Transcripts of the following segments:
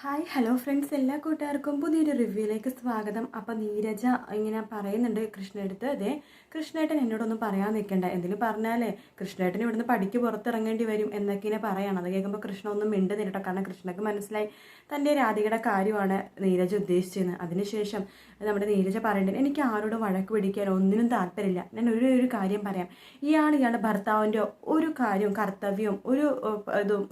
Hi hello friends എല്ലാ കൂട്ടുകാർക്കും പുതിയൊരു റിവ്യൂയിലേക്ക് സ്വാഗതം. അപ്പം നീരജ ഇങ്ങനെ പറയുന്നുണ്ട് കൃഷ്ണടുത്ത് അതെ കൃഷ്ണേട്ടൻ എന്നോടൊന്നും പറയാൻ നിൽക്കണ്ട. എന്തെങ്കിലും പറഞ്ഞാലേ കൃഷ്ണേട്ടൻ ഇവിടുന്ന് പടിക്ക് പുറത്തിറങ്ങേണ്ടി വരും എന്നൊക്കെ ഇങ്ങനെ പറയണം. അത് കേൾക്കുമ്പോൾ കൃഷ്ണ ഒന്നും മിണ്ട് നിരട്ടോ കാരണം കൃഷ്ണക്ക് മനസ്സിലായി തന്റെ രാധികയുടെ കാര്യമാണ് നീരജ ഉദ്ദേശിച്ചത് അതിനുശേഷം നമ്മുടെ നീരജ പറയേണ്ടത് എനിക്ക് ആരോടും വഴക്ക് പിടിക്കാനോ ഒന്നിനും താല്പര്യമില്ല. ഞാൻ ഒരു ഒരു കാര്യം പറയാം. ഇയാൾ ഇയാളുടെ ഭർത്താവിന്റെ ഒരു കാര്യവും കർത്തവ്യവും ഒരു ഇതും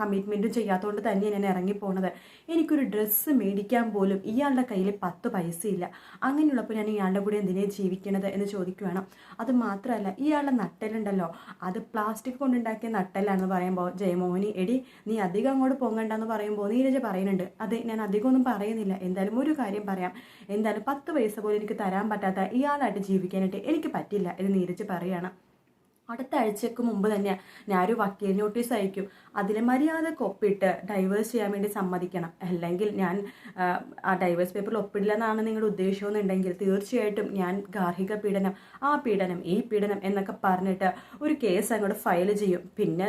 കമ്മിറ്റ്മെന്റും ചെയ്യാത്തതുകൊണ്ട് തന്നെ ഞാൻ ഇറങ്ങിപ്പോണത്. എനിക്കൊരു ഡ്രസ്സ് മേടിക്കാൻ പോലും ഇയാളുടെ കയ്യിൽ പത്ത് പൈസയില്ല. അങ്ങനെയുള്ളപ്പോൾ ഞാൻ ഇയാളുടെ കൂടെ എന്തിനാ ജീവിക്കണത് എന്ന് ചോദിക്കുകയാണ് അത് മാത്രമല്ല ഇയാളുടെ നട്ടലുണ്ടല്ലോ അത് പ്ലാസ്റ്റിക് കൊണ്ടുണ്ടാക്കിയ നട്ടലാണെന്ന് പറയുമ്പോൾ ജയമോഹനി എടി നീ അധികം അങ്ങോട്ട് പൊങ്ങണ്ടെന്ന് പറയുമ്പോൾ നീരജ പറയുന്നുണ്ട്. അതെ ഞാൻ അധികം ഒന്നും പറയുന്നില്ല. എന്തായാലും ഒരു കാര്യം പറയാം. എന്തായാലും പത്ത് പൈസ പോലും എനിക്ക് തരാൻ പറ്റാത്ത ഇയാളായിട്ട് ജീവിക്കാനായിട്ട് എനിക്ക് പറ്റില്ല എന്ന് നീരജ് പറയാണ്. അടുത്ത ആഴ്ചക്ക് മുമ്പ് തന്നെ ഞാനൊരു വക്കീൽ നോട്ടീസ് അയക്കും. അതിൽ മര്യാദയ്ക്ക് ഒപ്പിട്ട് ഡൈവേഴ്സ് ചെയ്യാൻ വേണ്ടി സമ്മതിക്കണം. അല്ലെങ്കിൽ ഞാൻ ആ, ഡൈവേഴ്സ് പേപ്പറിൽ ഒപ്പിടില്ല എന്നാണ് നിങ്ങളുടെ ഉദ്ദേശമെന്നുണ്ടെങ്കിൽ തീർച്ചയായിട്ടും ഞാൻ ഗാർഹിക പീഡനം ആ പീഡനം ഈ പീഡനം എന്നൊക്കെ പറഞ്ഞിട്ട് ഒരു കേസ് അങ്ങോട്ട് ഫയൽ ചെയ്യും. പിന്നെ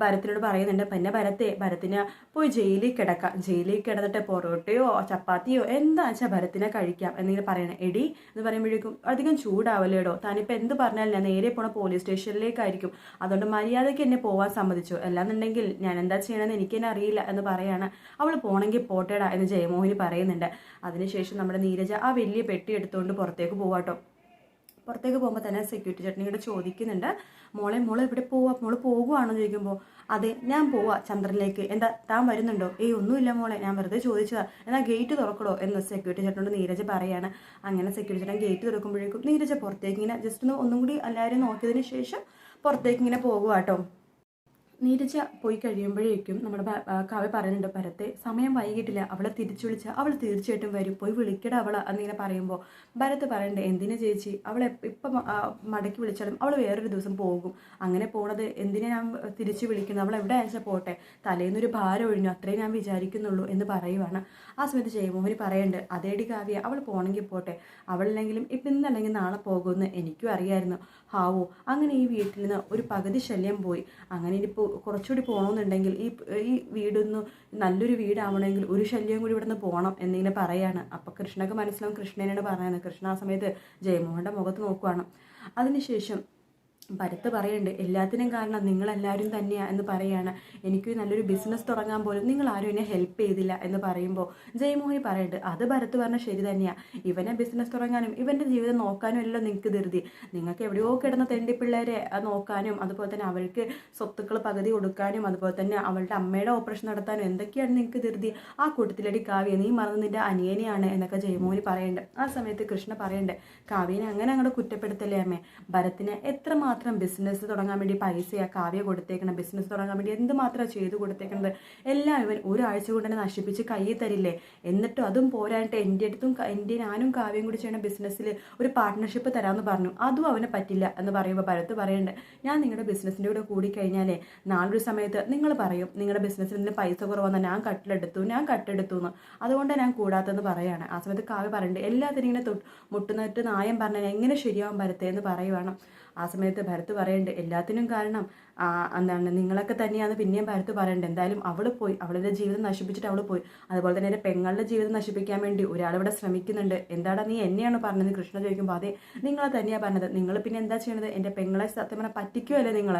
ഭരത്തിനോട് പറയുന്നുണ്ട് പിന്നെ ഭരത്തെ ഭരത്തിന് പോയി ജയിലിൽ കിടക്കാം. ജയിലിൽ കിടന്നിട്ട് പൊറോട്ടയോ ചപ്പാത്തിയോ എന്താ വെച്ചാൽ ഭരത്തിനെ കഴിക്കാം? എന്നിങ്ങനെ പറയണം. എടി എന്ന് പറയുമ്പോഴേക്കും അധികം ചൂടാവല്ലേടോ? താനിപ്പോൾ എന്ത് പറഞ്ഞാലും ഞാൻ നേരെ പോണ പോലീസ് സ്റ്റേഷനിലേക്കായിരിക്കും അതുകൊണ്ട് മര്യാദയ്ക്ക് എന്നെ പോവാൻ സമ്മതിച്ചു. അല്ലാന്നുണ്ടെങ്കിൽ ഞാൻ എന്താ ചെയ്യണമെന്ന് എനിക്ക് തന്നെ അറിയില്ല എന്ന് പറയാണ്. അവൾ പോണെങ്കിൽ പോട്ടേടാ എന്ന് ജയമോഹിനി പറയുന്നുണ്ട്. അതിനുശേഷം നമ്മുടെ നീരജ ആ വലിയ പെട്ടി എടുത്തുകൊണ്ട് പുറത്തേക്ക് പോവാട്ടോ. പുറത്തേക്ക് പോകുമ്പോൾ തന്നെ സെക്യൂരിറ്റി ചേട്ടൻ ഇങ്ങോട്ട് ചോദിക്കുന്നുണ്ട് മോളെ മോളെ എവിടെ പോവാ? മോൾ പോകുവാണോ? ചോദിക്കുമ്പോൾ അതെ ഞാൻ പോവാ ചന്ദ്രനിലേക്ക്. എന്താ താൻ വരുന്നുണ്ടോ? ഏയ് ഒന്നുമില്ല മോളെ ഞാൻ വെറുതെ ചോദിച്ചതാ. എന്നാ ഗേറ്റ് തുറക്കടോ എന്ന് സെക്യൂരിറ്റി ചേട്ടനോട് നീരജ് പറയാണ്. അങ്ങനെ സെക്യൂരിറ്റി ചേട്ടൻ ഗേറ്റ് തുറക്കുമ്പോഴേക്കും നീരജ പുറത്തേക്ക് ഇങ്ങനെ ജസ്റ്റ് ഒന്ന് ഒന്നും കൂടി എല്ലാവരും നോക്കിയതിന് ശേഷം പുറത്തേക്ക് ഇങ്ങനെ പോകുവാട്ടോ നീരജ പോയി കഴിയുമ്പോഴേക്കും നമ്മുടെ കാവ്യ പറയുന്നുണ്ട് ഭരത്തെ സമയം വൈകിട്ടില്ല. അവളെ തിരിച്ചു വിളിച്ച അവൾ തീർച്ചയായിട്ടും വരും. പോയി വിളിക്കട അവളെ എന്നിങ്ങനെ പറയുമ്പോൾ ഭരത് പറയണ്ടേ എന്തിനാ ചേച്ചി? അവളെ ഇപ്പം മടക്കി വിളിച്ചാലും അവൾ വേറൊരു ദിവസം പോകും. അങ്ങനെ പോണത് എന്തിനാ ഞാൻ തിരിച്ചു വിളിക്കുന്നത്? അവൾ എവിടെ അയച്ചാൽ പോട്ടെ? തലേന്നൊരു ഭാരം ഒഴിഞ്ഞു. അത്രേ ഞാൻ വിചാരിക്കുന്നുള്ളൂ എന്ന് പറയുവാണ്. ആ സമയത്ത് ജയമോഹനി പറയുന്നുണ്ട് അതേടി കാവ്യ അവൾ പോണെങ്കിൽ പോട്ടെ. അവളില്ലെങ്കിലും ഇപ്പം ഇന്നല്ലെങ്കിൽ നാളെ പോകുമെന്ന് എനിക്കും അറിയായിരുന്നു. ഹാവോ അങ്ങനെ ഈ വീട്ടിൽ നിന്ന് ഒരു പകുതി ശല്യം പോയി. അങ്ങനെ ഇനിയിപ്പോൾ കുറച്ചുകൂടി പോകണമെന്നുണ്ടെങ്കിൽ ഈ ഈ വീടൊന്ന് നല്ലൊരു വീടാവണമെങ്കിൽ ഒരു ശല്യം കൂടി ഇവിടുന്ന് പോകണം എന്നിങ്ങനെ പറയാണ്. അപ്പോൾ കൃഷ്ണക്ക് മനസ്സിലാവും കൃഷ്ണനോട് പറയുന്നത് കൃഷ്ണ ആ സമയത്ത് ജയമോഹന്റെ മുഖത്ത് നോക്കുവാണ്. അതിനുശേഷം ഭരത്ത് പറയുന്നുണ്ട് എല്ലാത്തിനും കാരണം നിങ്ങളെല്ലാവരും തന്നെയാണ് എന്ന് പറയാണ്. എനിക്ക് നല്ലൊരു ബിസിനസ് തുടങ്ങാൻ പോലും നിങ്ങൾ ആരും എന്നെ ഹെൽപ്പ് ചെയ്തില്ല എന്ന് പറയുമ്പോൾ ജയമോഹനി പറയുന്നുണ്ട് അത് ഭരത്ത് പറഞ്ഞ ശരി തന്നെയാണ് ഇവനെ ബിസിനസ് തുടങ്ങാനും ഇവന്റെ ജീവിതം നോക്കാനും എല്ലാം നിങ്ങൾക്ക് ധൃതി. നിങ്ങൾക്ക് എവിടെയോ കിടന്ന തെണ്ടി പിള്ളേരെ ആ, നോക്കാനും അതുപോലെ തന്നെ അവൾക്ക് സ്വത്തുക്കൾ പകുതി കൊടുക്കാനും അതുപോലെ തന്നെ അവളുടെ അമ്മയുടെ ഓപ്പറേഷൻ നടത്താനും എന്തൊക്കെയാണ് നിങ്ങൾക്ക് ധൃതി? ആ കൂട്ടത്തിലടി കാവ്യ നീ മറന്ന് നിന്റെ അനിയനെയാണ് എന്നൊക്കെ ജയമോഹനി പറയുന്നുണ്ട്. ആ സമയത്ത് കൃഷ്ണ പറയുന്നുണ്ട് കാവ്യനെ അങ്ങനെ അങ്ങോട്ട് കുറ്റപ്പെടുത്തല്ലേ അമ്മേ? ഭരത്തിന് എത്രമാത്രം ബിസിനസ് തുടങ്ങാൻ വേണ്ടി പൈസയാ കാവ്യ കൊടുത്തേക്കണം ബിസിനസ് തുടങ്ങാൻ വേണ്ടി എന്തുമാത്രം ചെയ്തു കൊടുത്തേക്കണത് എല്ലാം ഇവൻ ഒരാഴ്ച കൊണ്ട് തന്നെ നശിപ്പിച്ച് കയ്യിൽ തരില്ലേ? എന്നിട്ടും അതും പോരായിട്ട് എന്റെ അടുത്തും എന്റെ ഞാനും കാവ്യം കൂടി ചെയ്യണ ബിസിനസ്സിൽ ഒരു പാർട്ട്ണർഷിപ്പ് തരാമെന്ന് പറഞ്ഞു. അതും അവന് പറ്റില്ല എന്ന് പറയുമ്പോൾ ഭരത്ത് പറയണ്ട് ഞാൻ നിങ്ങളുടെ ബിസിനസ്സിന്റെ കൂടെ കൂടി കഴിഞ്ഞാലേ നാളൊരു സമയത്ത് നിങ്ങൾ പറയും നിങ്ങളുടെ ബിസിനസ്സിൽ നിന്ന് പൈസ കുറവെന്ന് ഞാൻ കട്ടിലെടുത്തു ഞാൻ കട്ടെടുത്തു എന്ന് അതുകൊണ്ട് ഞാൻ കൂടാത്തെന്ന് പറയാണ്. ആ സമയത്ത് കാവ്യ പറയുന്നുണ്ട് എല്ലാത്തിനും ഇങ്ങനെ മുട്ടുന്നിട്ട് നായം പറഞ്ഞാൽ എങ്ങനെ ശരിയാവാൻ പറ്റത്തേ എന്ന് പറയുവാണ്. ആ സമയത്ത് ഭരത് പറയേണ്ടത് എല്ലാത്തിനും കാരണം എന്താണ് നിങ്ങളൊക്കെ തന്നെയാണ് പിന്നെയും ഭരത് പറയേണ്ടത് എന്തായാലും അവൾ പോയി അവളുടെ ജീവിതം നശിപ്പിച്ചിട്ട് അവൾ പോയി. അതുപോലെ തന്നെ എന്റെ പെങ്ങളുടെ ജീവിതം നശിപ്പിക്കാൻ വേണ്ടി ഒരാളിവിടെ ശ്രമിക്കുന്നുണ്ട്. എന്താടാ നീ എന്നെയാണ് പറഞ്ഞത്? കൃഷ്ണ ചോദിക്കുമ്പോൾ അതെ നിങ്ങളെ തന്നെയാണ് പറഞ്ഞത്. നിങ്ങൾ പിന്നെ എന്താ ചെയ്യണത്? എന്റെ പെങ്ങളെ സത്യം പറഞ്ഞാൽ പറ്റിക്കുമല്ലേ നിങ്ങൾ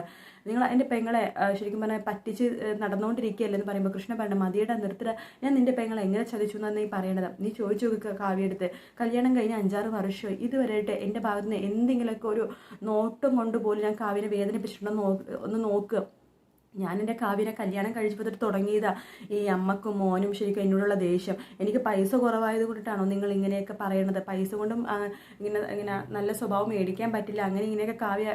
നിങ്ങൾ എന്റെ പെങ്ങളെ ശരിക്കും പറഞ്ഞാൽ പറ്റിച്ച് നടന്നുകൊണ്ടിരിക്കുകയല്ലേ എന്ന് പറയുമ്പോൾ കൃഷ്ണ പറഞ്ഞു മതിയുടെ നിർത്തിട. ഞാൻ നിന്റെ പെങ്ങളെ എങ്ങനെ ചതിച്ചു എന്നാണ് നീ പറയണത്? നീ ചോദിച്ചു നോക്കുക കാവ്യെടുത്ത് കല്യാണം കഴിഞ്ഞ് അഞ്ചാറ് വർഷമായി. ഇതുവരെയായിട്ട് എന്റെ ഭാഗത്ത് നിന്ന് എന്തെങ്കിലുമൊക്കെ ഒരു നോട്ടം കൊണ്ട് പോലും ഞാൻ കാവ്യനെ വേദനിപ്പിച്ചിട്ടുണ്ടോ ഒന്ന് നോക്കുക ഞാൻ എന്റെ കാവ്യനെ കല്യാണം കഴിച്ചപ്പോൾ തുടങ്ങിയതാ ഈ അമ്മക്കും മോനും ശരിക്കും എന്നോടുള്ള ദേഷ്യം. എനിക്ക് പൈസ കുറവായത് കൊണ്ടിട്ടാണോ നിങ്ങൾ ഇങ്ങനെയൊക്കെ പറയണത്? പൈസ കൊണ്ടും ഇങ്ങനെ ഇങ്ങനെ നല്ല സ്വഭാവം മേടിക്കാൻ പറ്റില്ല. അങ്ങനെ ഇങ്ങനെയൊക്കെ കാവ്യ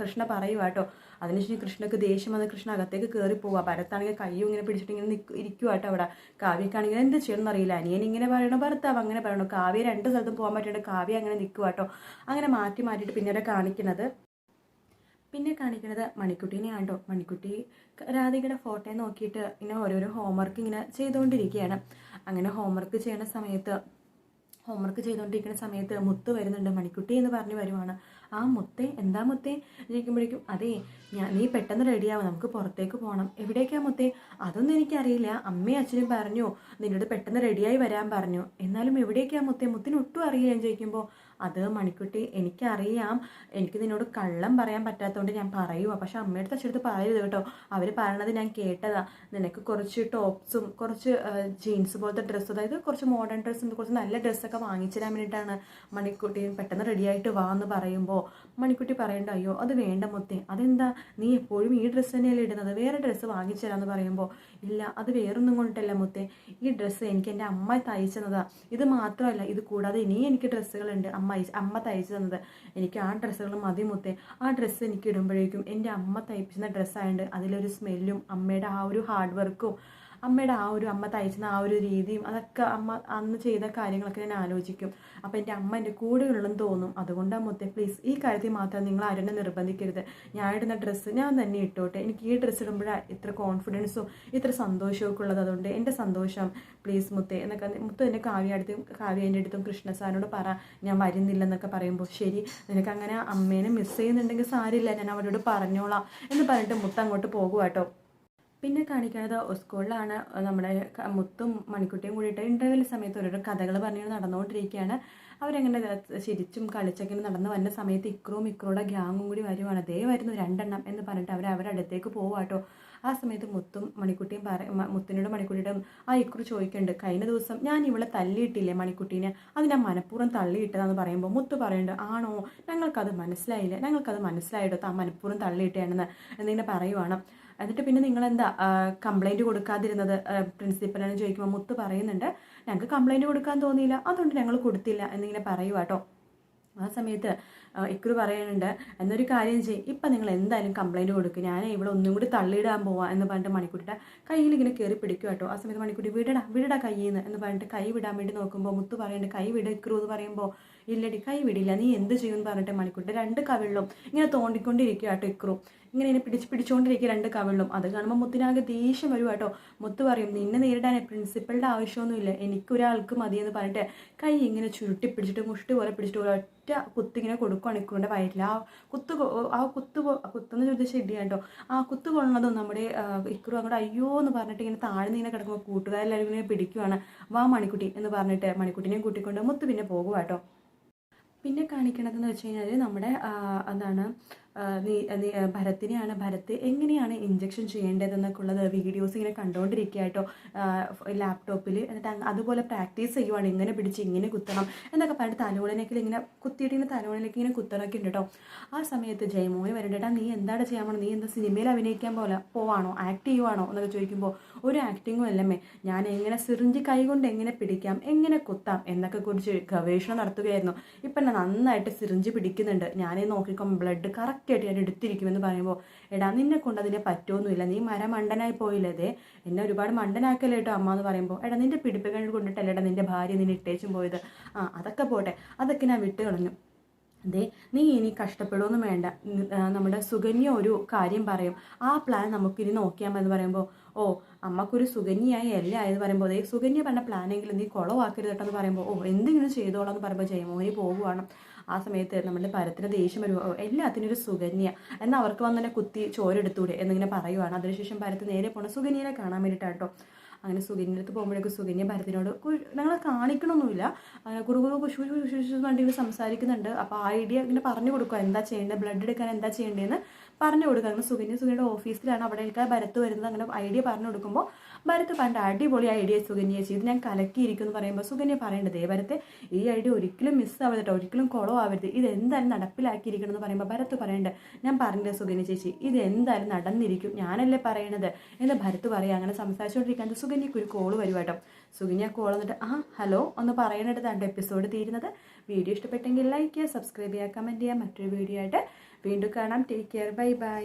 കൃഷ്ണ പറയുക കേട്ടോ. അതിനുശേഷം കൃഷ്ണക്ക് ദേഷ്യം വന്ന് കൃഷ്ണ അകത്തേക്ക് കയറി പോവുക ഭരത്താണെങ്കിൽ കയ്യും ഇങ്ങനെ പിടിച്ചിട്ട് ഇങ്ങനെ നിൽക്കും ഇരിക്കുക കേട്ടോ അവിടെ. കാവ്യക്കാണെങ്കിൽ എന്ത് ചെയ്യണം എന്നറിയില്ല അനിയൻ ഇങ്ങനെ പറയണോ ഭർത്താവ് അങ്ങനെ പറയണോ. കാവ്യ രണ്ട് സ്ഥലത്തും പോകാൻ പറ്റാണ്ട് കാവ്യ അങ്ങനെ നിൽക്കുക കേട്ടോ അങ്ങനെ മാറ്റി മാറ്റിയിട്ട് പിന്നീട് കാണിക്കുന്നത് പിന്നെ കാണിക്കുന്നത് മണിക്കുട്ടീനെ ആണ്ടോ. മണിക്കുട്ടി രാധികയുടെ ഫോട്ടോ നോക്കിയിട്ട് ഇങ്ങനെ ഓരോരോ ഹോംവർക്ക് ഇങ്ങനെ ചെയ്തുകൊണ്ടിരിക്കുകയാണ്. അങ്ങനെ ഹോംവർക്ക് ചെയ്യുന്ന സമയത്ത് ഹോംവർക്ക് ചെയ്തുകൊണ്ടിരിക്കുന്ന സമയത്ത് മുത്ത് വരുന്നുണ്ട്. മണിക്കുട്ടി എന്ന് പറഞ്ഞു വരുവാണ്. ആ മുത്തേ എന്താ മുത്തേ? ചോദിക്കുമ്പോഴേക്കും അതെ ഞാൻ നീ പെട്ടെന്ന് റെഡിയാവും നമുക്ക് പുറത്തേക്ക് പോകണം എവിടേക്കാ മുത്തേ? അതൊന്നും എനിക്കറിയില്ല. അമ്മയും അച്ഛനും പറഞ്ഞു നിന്നോട് പെട്ടെന്ന് റെഡിയായി വരാൻ പറഞ്ഞു. എന്നാലും എവിടേക്കാ മുത്തേ? മുത്തിന് ഒട്ടും അറിയില്ല എന്ന് ചോദിക്കുമ്പോൾ അത് മണിക്കുട്ടി എനിക്കറിയാം. എനിക്ക് നിന്നോട് കള്ളം പറയാൻ പറ്റാത്തതുകൊണ്ട് ഞാൻ പറയുക പക്ഷെ അമ്മയുടെ അച്ഛടുത്ത് പറയരുത് കേട്ടോ. അവർ പറയണത് ഞാൻ കേട്ടതാ. നിനക്ക് കുറച്ച് ടോപ്സും കുറച്ച് ജീൻസ് പോലത്തെ ഡ്രസ്സ് അതായത് കുറച്ച് മോഡേൺ ഡ്രസ്സും കുറച്ച് നല്ല ഡ്രസ്സൊക്കെ വാങ്ങിച്ചു തരാൻ വേണ്ടിയിട്ടാണ് മണിക്കുട്ടി പെട്ടെന്ന് റെഡിയായിട്ട് വാ എന്ന് പറയുമ്പോൾ മണിക്കുട്ടി പറയണ്ട അയ്യോ അത് വേണ്ട മുത്തേ അതെന്താ? നീ എപ്പോഴും ഈ ഡ്രസ്സ് തന്നെയല്ലേ ഇടുന്നത്? വേറെ ഡ്രസ്സ് വാങ്ങിച്ചു തരാമെന്ന് പറയുമ്പോൾ ഇല്ല അത് വേറൊന്നും കൊണ്ടിട്ടല്ല മുത്തേ ഈ ഡ്രസ്സ് എനിക്ക് എന്റെ അമ്മ തയ്ച്ചു തന്നതാ. ഇത് മാത്രമല്ല ഇത് കൂടാതെ ഇനിയും എനിക്ക് ഡ്രസ്സുകളുണ്ട് അമ്മ അമ്മ തയ്ച്ചു തന്നത്. എനിക്ക് ആ ഡ്രസ്സുകൾ മതി മുത്തേ. ആ ഡ്രസ്സ് എനിക്ക് ഇടുമ്പോഴേക്കും എന്റെ അമ്മ തയ്പ്പിക്കുന്ന ഡ്രസ്സായതുകൊണ്ട് അതിലൊരു സ്മെല്ലും അമ്മയുടെ ആ ഒരു ഹാർഡ് വർക്കും അമ്മയുടെ ആ ഒരു അമ്മ തയ്ച്ചുന്ന ആ ഒരു രീതിയും അതൊക്കെ അമ്മ അന്ന് ചെയ്ത കാര്യങ്ങളൊക്കെ ഞാൻ ആലോചിക്കും. അപ്പോൾ എന്റെ അമ്മ എന്റെ കൂടെയുള്ളതെന്ന് തോന്നും. അതുകൊണ്ടാണ് മുത്തേ പ്ലീസ് ഈ കാര്യത്തിൽ മാത്രം നിങ്ങൾ ആരെന്നെ നിർബന്ധിക്കരുത്. ഞാൻ ഇടുന്ന ഡ്രസ്സ് ഞാൻ തന്നെ ഇട്ടോട്ടെ. എനിക്ക് ഈ ഡ്രസ്സ് ഇടുമ്പോഴാണ് ഇത്ര കോൺഫിഡൻസും ഇത്ര സന്തോഷമൊക്കെ ഉള്ളത്. അതുകൊണ്ട് എന്റെ സന്തോഷം പ്ലീസ് മുത്തേ എന്നൊക്കെ മുത്തു എന്റെ കാവ്യ അടുത്തും കാവ്യ എന്റെ അടുത്തും കൃഷ്ണ സാറിനോട് പറ. ഞാൻ വരുന്നില്ലെന്നൊക്കെ പറയുമ്പോൾ ശരി നിനക്ക് അങ്ങനെ അമ്മേനെ മിസ് ചെയ്യുന്നുണ്ടെങ്കിൽ സാരില്ല. ഞാൻ അവരോട് പറഞ്ഞോളാം എന്ന് പറഞ്ഞിട്ട് മുത്ത് അങ്ങോട്ട് പോകുക കേട്ടോ. പിന്നെ കാണിക്കുന്നത് സ്കൂളിലാണ് നമ്മുടെ മുത്തും മണിക്കുട്ടിയും കൂടിയിട്ട് ഇന്റർവെൽ സമയത്ത് ഓരോരോ കഥകൾ പറഞ്ഞു നടന്നുകൊണ്ടിരിക്കുകയാണ്. അവരങ്ങനെ ചിരിച്ചും കളിച്ചൊക്കെ നടന്ന് വന്ന സമയത്ത് ഇക്രോം ഇക്രോയുടെ ഗ്യാങ്ങും കൂടി വരുവാണ്. അതേ വരുന്നു രണ്ടെണ്ണം എന്ന് പറഞ്ഞിട്ട് അവർ അവരുടെ അടുത്തേക്ക് പോവാട്ടോ ആ സമയത്ത് മുത്തും മണിക്കുട്ടിയും പറ മുത്തിനോട് മണിക്കുട്ടിയുടെ ആ ഇക്രു ചോദിക്കുന്നുണ്ട് കഴിഞ്ഞ ദിവസം ഞാൻ ഇവളെ തല്ലിയിട്ടില്ലേ മണിക്കുട്ടീനെ? അത് ഞാൻ മനഃപൂർവം തള്ളിയിട്ടതാന്ന് പറയുമ്പോൾ മുത്ത് പറയുന്നുണ്ട് ആണോ? ഞങ്ങൾക്കത് മനസ്സിലായില്ല ഞങ്ങൾക്കത് മനസ്സിലായിട്ടോ? താൻ മനഃപൂർവം തള്ളിയിട്ടാണെന്ന് എന്നിങ്ങനെ പറയുവാണ്. എന്നിട്ട് പിന്നെ നിങ്ങൾ എന്താ കംപ്ലൈന്റ് കൊടുക്കാതിരുന്നത്? പ്രിൻസിപ്പലിനെ ചോദിക്കുമ്പോൾ മുത്ത് പറയുന്നുണ്ട് ഞങ്ങൾക്ക് കംപ്ലൈന്റ് കൊടുക്കാൻ തോന്നിയില്ല അതുകൊണ്ട് ഞങ്ങൾ കൊടുത്തില്ല എന്നിങ്ങനെ പറയുക കേട്ടോ ആ സമയത്ത് ഇക്കുറി പറയുന്നുണ്ട് എന്നൊരു കാര്യം ചെയ്യും ഇപ്പം നിങ്ങൾ എന്തായാലും കംപ്ലൈന്റ് കൊടുക്കും ഞാൻ ഇവിടെ ഒന്നും കൂടി തള്ളിയിടാൻ പോവാം എന്ന് പറഞ്ഞിട്ട് മണിക്കുട്ടിയുടെ കയ്യിൽ ഇങ്ങനെ കയറി പിടിക്കും കേട്ടോ ആ സമയത്ത് മണിക്കുട്ടി വിടടാ വിടടാ കയ്യിൽ നിന്ന് എന്ന് പറഞ്ഞിട്ട് കൈ വിടാൻ വേണ്ടി നോക്കുമ്പോൾ മുത്ത് പറയുന്നുണ്ട് കൈ വിട ഇക്രു എന്ന് പറയുമ്പോൾ ഇല്ലടി കൈ വിടില്ല. നീ എന്ത് ചെയ്യുമെന്ന് പറഞ്ഞിട്ട് മണിക്കുട്ടി രണ്ട് കവിളിലും ഇങ്ങനെ തോണ്ടിക്കൊണ്ടിരിക്കുക കേട്ടോ ഇക്രു. ഇങ്ങനെ എന്നെ പിടിച്ച് പിടിച്ചുകൊണ്ടിരിക്കുക രണ്ട് കവിളിലും. അത് കാണുമ്പോൾ മുത്തിനാകെ ദേഷ്യം വരും കേട്ടോ. മുത്ത് പറയും നിന്നെ നേരിടാൻ പ്രിൻസിപ്പളുടെ ആവശ്യമൊന്നുമില്ല. എനിക്കൊരാൾക്ക് മതിയെന്ന് പറഞ്ഞിട്ട് കൈ ഇങ്ങനെ ചുരുട്ടി പിടിച്ചിട്ട് മുഷ്ടി പോലെ പിടിച്ചിട്ട് ഒരൊറ്റ കുത്തിങ്ങനെ കൊടുക്കുകയാണ് ഇക്രുവിന്റെ വയറ്റിൽ ആ കുത്ത് ആ കുത്ത് കുത്തെന്ന് ചോദിച്ചാൽ ശരിയാണ് കേട്ടോ. ആ കുത്ത് കൊള്ളുന്നതും നമ്മുടെ ഇക്രു അങ്ങോട്ട് അയ്യോ എന്ന് പറഞ്ഞിട്ട് ഇങ്ങനെ താഴ്ന്ന് ഇങ്ങനെ കിടക്കുമ്പോൾ കൂട്ടുകാരെല്ലാവരും ഇങ്ങനെ പിടിക്കുവാണ്. വാ മണിക്കുട്ടി എന്ന് പറഞ്ഞിട്ട് മണിക്കുട്ടിനെയും കൂട്ടിക്കൊണ്ട് മുത്ത് പിന്നെ പോകുക കേട്ടോ. പിന്നെ കാണിക്കണതെന്ന് വെച്ച് കഴിഞ്ഞാൽ നമ്മുടെ എന്താണ് ഭരത്തിനെയാണ് ഭരത്ത് എങ്ങനെയാണ് ഇഞ്ചക്ഷൻ ചെയ്യേണ്ടതെന്നൊക്കെ ഉള്ളത് വീഡിയോസ് ഇങ്ങനെ കണ്ടുകൊണ്ടിരിക്കുക കേട്ടോ. ലാപ്ടോപ്പിൽ എന്നിട്ട് അതുപോലെ പ്രാക്ടീസ് ചെയ്യുവാണ്. ഇങ്ങനെ പിടിച്ച് ഇങ്ങനെ കുത്തണം എന്നൊക്കെ പറഞ്ഞിട്ട് തലോണിലേക്ക് ഇങ്ങനെ കുത്തിയിട്ട് ഇങ്ങനെ ഇങ്ങനെ കുത്തണമൊക്കെ ഉണ്ട് കേട്ടോ. ആ സമയത്ത് ജയമോഹൻ വരണ്ടേട്ടാ നീ എന്താണ് ചെയ്യാൻ പോകണം നീ എന്താ സിനിമയിൽ അഭിനയിക്കാൻ പോലെ പോവാണോ? ആക്ട് ചെയ്യുവാണോ? എന്നൊക്കെ ചോദിക്കുമ്പോൾ ഒരു ആക്ടിങ്ങും അല്ലമ്മേ. ഞാൻ എങ്ങനെ സിറിഞ്ച് കൈകൊണ്ട് എങ്ങനെ പിടിക്കാം? എങ്ങനെ കുത്താം? എന്നൊക്കെ കുറിച്ച് ഗവേഷണം നടത്തുകയായിരുന്നു. ഇപ്പം എന്നെ നന്നായിട്ട് സിറിഞ്ച് പിടിക്കുന്നുണ്ട്. ഞാനേ നോക്കിക്കുമ്പോൾ ബ്ലഡ് കറക്റ്റായിട്ട് ഞാൻ എടുത്തിരിക്കുമെന്ന് പറയുമ്പോൾ എടാ നിന്നെ കൊണ്ട് അതിനെ പറ്റുമൊന്നുമില്ല നീ മര മണ്ടനായി പോയില്ലതേ. എന്നെ ഒരുപാട് മണ്ടനാക്കല്ലേ കേട്ടോ അമ്മ എന്ന് പറയുമ്പോൾ എടാ നിന്റെ പിടിപ്പുകൾ കൊണ്ടിട്ടല്ലേടാ നിന്റെ ഭാര്യ നിന്നെ ഇട്ടേച്ചും പോയത്? ആ അതൊക്കെ പോട്ടെ. അതൊക്കെ ഞാൻ വിട്ട് കളഞ്ഞു. അതെ നീ ഇനി കഷ്ടപ്പെടുമൊന്നും വേണ്ട. നമ്മുടെ സുകന്യ ഒരു കാര്യം പറയും. ആ പ്ലാൻ നമുക്കിനി നോക്കിയാൽ മതി പറയുമ്പോൾ ഓ അമ്മക്കൊരു സുകന്യായി അല്ല എന്ന് പറയുമ്പോൾ അതേ സുകന്യ പറഞ്ഞ പ്ലാനെങ്കിലും നീ കുളവാക്കരുത് കേട്ടോ എന്ന് പറയുമ്പോൾ ഓ എന്തെങ്കിലും ചെയ്തോളാം എന്ന് പറയുമ്പോൾ ജയമോഹനി പോകുവാണ് ആ സമയത്ത് നമ്മുടെ പരത്തിന് ദേഷ്യം വരുമോ എല്ലാത്തിനും ഒരു സുകന്യ. എന്നാൽ അവർക്ക് വന്നെ കുത്തി ചോരെടുത്തൂടെ എന്നിങ്ങനെ പറയുവാണ്. അതിനുശേഷം പരത്ത് നേരെ പോണ. സുകന്യനെ കാണാൻ വേണ്ടിയിട്ടാണ് കേട്ടോ. അങ്ങനെ സുഗന്യടുത്ത് പോകുമ്പോഴേക്കും സുകന്യ ഭരതിനോട് ഞങ്ങൾ കാണിക്കണമൊന്നുമില്ല അങ്ങനെ കുറു കുശു കുശു കുശു വണ്ടിയിൽ സംസാരിക്കുന്നുണ്ട്. അപ്പോൾ ആ ഐഡിയ ഇങ്ങനെ പറഞ്ഞു കൊടുക്കുക എന്താ ചെയ്യേണ്ടത് ബ്ലഡ് എടുക്കാൻ എന്താ ചെയ്യേണ്ടതെന്ന് പറഞ്ഞു കൊടുക്കുക അങ്ങനെ സുകന്യ സുകന്യയുടെ ഓഫീസിലാണ് അവിടെ ഭരത്ത് വരുന്നത്. അങ്ങനെ ഐഡിയ പറഞ്ഞു കൊടുക്കുമ്പോൾ ഭരത്ത് പണ്ട് അടിപൊളി ഐഡിയ സുകന്യ ചെയ്ത്. ഞാൻ കലക്കിയിരിക്കും എന്ന് പറയുമ്പോൾ സുകന്യ പറയേണ്ടത് ഭരത്തെ ഈ ഐഡിയ ഒരിക്കലും മിസ് ആവരുത് ഒരിക്കലും കുളമാവരുത് ഇത് എന്തായാലും നടപ്പിലാക്കിയിരിക്കണം എന്ന് പറയുമ്പോൾ ഭരത് പറയേണ്ടത് ഞാൻ പറഞ്ഞില്ല സുകന്യ ചേച്ചി ഇത് എന്തായാലും നടന്നിരിക്കും. ഞാനല്ലേ പറയണത്? എന്ന് ഭരത് പറയാം. അങ്ങനെ സംസാരിച്ചുകൊണ്ടിരിക്കാൻ സുകന്യക്ക് ഒരു കോൾ വരും കേട്ടോ. സുകന്യ കോൾ വന്നിട്ട് ആ ഹലോ ഒന്ന് പറയണതാണ് എപ്പിസോഡ് തീരുന്നത്. വീഡിയോ ഇഷ്ടപ്പെട്ടെങ്കിൽ ലൈക്ക് ചെയ്യുക സബ്സ്ക്രൈബ് ചെയ്യുക കമന്റ് ചെയ്യുക. മറ്റൊരു വീഡിയോ ആയിട്ട് വീണ്ടും കാണാം. Take care bye bye